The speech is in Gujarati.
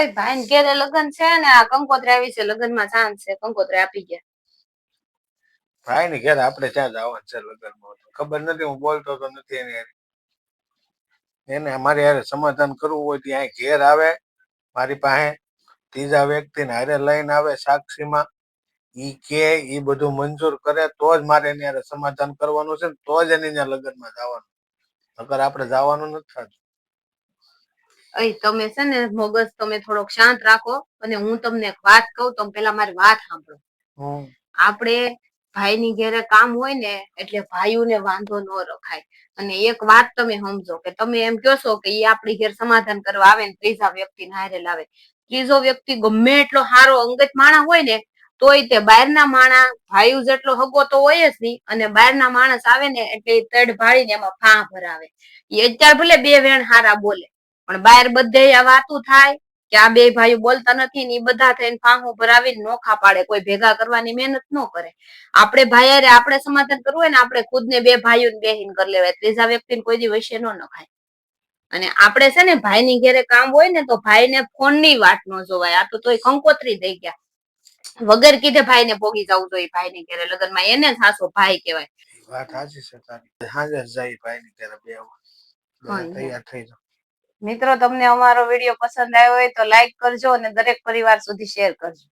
ભાઈ ભાઈ ને ઘેરે લગ્ન છે ને, આ કંકોત્રી આવી છે લગ્નમાં ચાંદ છે, કંકોત્રી આપી ગયા. ભાઈ ને ઘેર આપણે ત્યાં જવાનું છે લગ્નમાં. ખબર નથી, હું બોલતો તો નથી એની એને અમારે યારે સમાધાન કરવું હોય ત્યાં ઘેર આવે, મારી પાસે ત્રીજા વ્યક્તિને હારે લઈને આવે સાક્ષીમાં. ઈ કે, ઈ બધું મંજૂર કરે, તો જ મારે એની હારે સમાધાન કરવાનું છે ને, તો જ એની લગ્ન લગ્નમાં જવાનું. નકર આપણે જવાનું નથી થતું. અય તમે છે ને મગજ તમે થોડોક શાંત રાખો અને હું તમને એક વાત કહું તમે પેલા મારી વાત સાંભળો. આપણે ભાઈની ઘેરે કામ હોય ને એટલે ભાઈઓને વાંધો ન રખાય. અને એક વાત તમે સમજો કે તમે એમ કહો છો કે એ આપણી ઘેર સમાધાન કરવા આવે ને ત્રીજા વ્યક્તિ હારે લાવે. ત્રીજો વ્યક્તિ ગમે એટલો સારો અંગત માણા હોય ને તોય તે બહારના માણસ ભાઈ જેટલો હગો તો હોય જ નહીં અને બહારના માણસ આવે ને એટલે તડ ભાળીને એમાં ફાં ભરાવે. એ અત્યારે ભલે બે વેણ હારા બોલે પણ બહાર બધે આ વાતું થાય કે આ બે ભાઈઓ બોલતા નથી ને એ બધા થઈને ફાંહું ભરાવીને નોખા પાડે. કોઈ ભેગા કરવાની મહેનત ન કરે. આપણે ભાઈ આપણે સમાધાન કરવું હોય ને આપણે ખુદને બે ભાઈઓ બેહીન કરી લેવાય. ત્રીજા વ્યક્તિને કોઈ દી વૈશ્ય ન નખાય અને આપણે છે ને ભાઈ ની ઘેરે કામ હોય ને તો ભાઈ ને ફોન ફોનની વાત ન જોવાય. આ તો તોય કંકોત્રી થઈ ગયા. વગર કીધે ભાઈને ભોગી જવું જોઈએ ભાઈની ઘેરે. લગ્નમાં એને સાસો ભાઈ કહેવાય. ઈ વાત સાચી છે તારી. હાજર જાય ભાઈ ની ઘેરે બે. તૈયાર થઈ જાઓ. મિત્રો, તમને અમારો વીડિયો પસંદ આવ્યો હોય તો લાઈક કરજો અને દરેક પરિવાર સુધી શેર કરજો.